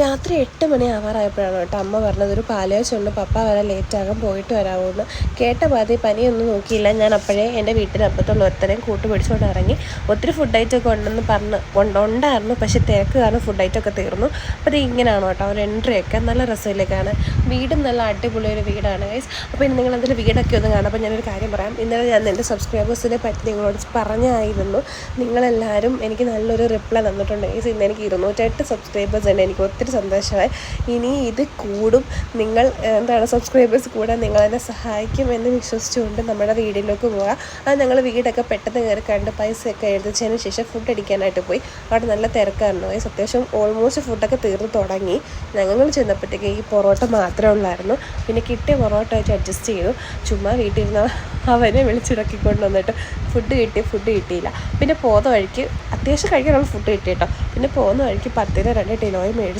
രാത്രി എട്ട് മണി ആവാറായപ്പോഴാണ് കേട്ടോ അമ്മ പറഞ്ഞത് ഒരു പാലയോച്ചുണ്ട് പപ്പ വരെ ലേറ്റാകാൻ പോയിട്ട് വരാമെന്ന് കേട്ട പാതി പനിയൊന്നും നോക്കിയില്ല. ഞാൻ അപ്പോഴേ എന്റെ വീട്ടിനപ്പുറത്തുള്ള ഒരുത്തരെയും കൂട്ട് പിടിച്ചുകൊണ്ട് ഇറങ്ങി. ഒത്തിരി ഫുഡ് ഐറ്റമൊക്കെ ഉണ്ടെന്ന് പറഞ്ഞ് ഉണ്ടായിരുന്നു. പക്ഷേ തിരക്ക് കാരണം ഫുഡ് ഐറ്റമൊക്കെ തീർന്നു. അപ്പോൾ ഇത് ഇങ്ങനെയാണ് കേട്ടോ ഒരു എൻട്രി ഒക്കെ. നല്ല രസമില്ലേക്കാണ് വീടും നല്ല അടിപൊളി ഒരു വീടാണ് ഗൈസ് അപ്പോൾ ഇനി നിങ്ങൾ അതിന്റെ വീടൊക്കെ ഒന്ന് കാണാം. അപ്പോൾ ഞാനൊരു കാര്യം പറയാം. ഇന്നലെ ഞാൻ എന്റെ സബ്സ്ക്രൈബേഴ്സിനെ പറ്റി നിങ്ങളോട് പറഞ്ഞായിരുന്നു. നിങ്ങളെല്ലാവരും എനിക്ക് നല്ലൊരു റിപ്ലൈ തന്നിട്ടുണ്ട് ഗൈസ് ഇന്ന് എനിക്ക് ഇരുന്നൂറ്റെട്ട് സബ്സ്ക്രൈബേഴ്സ് ഉണ്ട്. എനിക്ക് ഒത്തിരി സന്തോഷമായി. ഇനി ഇത് കൂടും. നിങ്ങൾ എന്താണ് സബ്സ്ക്രൈബേഴ്സ് കൂടാൻ നിങ്ങളെന്നെ സഹായിക്കും എന്ന് വിശ്വസിച്ചുകൊണ്ട് നമ്മുടെ വീടിലേക്ക് പോകാം അത് ഞങ്ങൾ വീടൊക്കെ പെട്ടെന്ന് കയറി കണ്ട് പൈസയൊക്കെ എഴുതിച്ചതിന് ശേഷം ഫുഡ് അടിക്കാനായിട്ട് പോയി. അവിടെ നല്ല തിരക്കായിരുന്നു. ഗൈസ് അത്യാവശ്യം ഓൾമോസ്റ്റ് ഫുഡൊക്കെ തീർന്നു തുടങ്ങി. ഞങ്ങൾ ചെന്നപ്പോഴത്തേക്ക് ഈ പൊറോട്ട മാത്രമേ ഉള്ളായിരുന്നു. പിന്നെ കിട്ടിയ പൊറോട്ട വെച്ച് അഡ്ജസ്റ്റ് ചെയ്തു. ചുമ്മാ വീട്ടിൽ ഇരുന്ന അവനെ വിളിച്ചിടക്കിക്കൊണ്ട് വന്നിട്ട് ഫുഡ് കിട്ടി ഫുഡ് കിട്ടിയില്ല. പിന്നെ പോകുന്ന വഴിക്ക് അത്യാവശ്യം കഴിക്കാനുള്ള ഫുഡ് കിട്ടി കേട്ടോ. പിന്നെ പോകുന്ന വഴിക്ക് പത്തിന് രണ്ട് ടിലോയും മേടിച്ച്